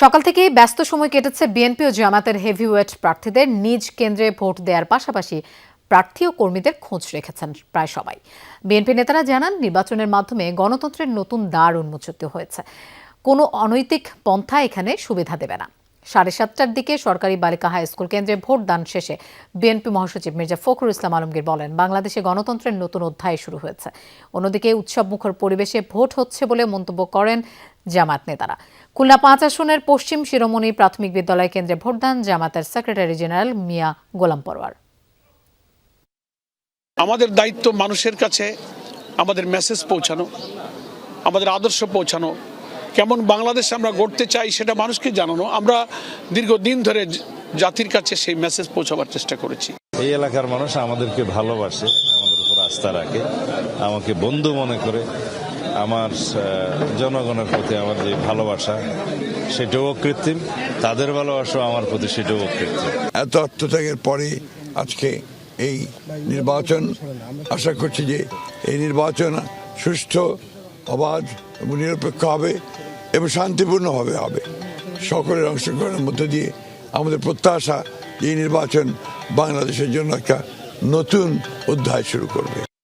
সকাল থেকে ব্যস্ত সময় কেটেছে বিএনপি ও জামাতের হেভিওয়েট প্রার্থীদের। নিজ কেন্দ্রে ভোট দেওয়ার পাশাপাশি প্রার্থী ও কর্মীদের খোঁজ রেখেছেন প্রায় সবাই। বিএনপি নেতারা জানান, নির্বাচনের মাধ্যমে গণতন্ত্রের নতুন দ্বার উন্মোচিত হয়েছে। কোনো অনৈতিক পন্থা এখানে সুবিধা দেবে না। সাড়ে সাতটার দিকে সরকারি বালিকা হাই স্কুল কেন্দ্রে ভোট দান শেষে বিএনপি মহাসচিব মির্জা ফখরুল ইসলাম আলমগীর বলেন, বাংলাদেশে গণতন্ত্রের নতুন অধ্যায় শুরু হয়েছে। অন্যদিকে উৎসবমুখর পরিবেশে ভোট হচ্ছে বলে মন্তব্য করেন জামাত নেতারা। খুলনা পাঁচ আসনের পশ্চিম শিরোমণি প্রাথমিক বিদ্যালয় কেন্দ্রে ভোটদান, জামাতের সেক্রেটারি জেনারেল মিয়া গোলাম পরোয়ার। আমাদের দায়িত্ব মানুষের কাছে, আমাদের মেসেজ পৌঁছানো, আমাদের আদর্শ পৌঁছানো কেমন বাংলাদেশ আমরা গড়তে চাই সেটা মানুষকে জানানো। আমরা দীর্ঘদিন ধরে জাতির কাছে সেই মেসেজ পৌঁছাবার চেষ্টা করেছি। এই এলাকার মানুষ আমাদেরকে ভালোবাসে আমাদের উপর আস্থা রাখে আমাকে বন্ধু মনে করে আমার জনগণের প্রতি আমার যে ভালোবাসা সেটাও কৃত্রিম তাদের ভালোবাসা আমার প্রতি সেটাও কৃত্রিম। এত আত্মত্যাগের পরে আজকে এই নির্বাচন আশা করছি যে এই নির্বাচন সুষ্ঠু অবাধ এবং নিরপেক্ষ হবে। এবং শান্তিপূর্ণভাবে হবে। সকলের অংশগ্রহণের মধ্য দিয়ে আমাদের প্রত্যাশা এই নির্বাচন বাংলাদেশের জন্য একটা নতুন অধ্যায় শুরু করবে।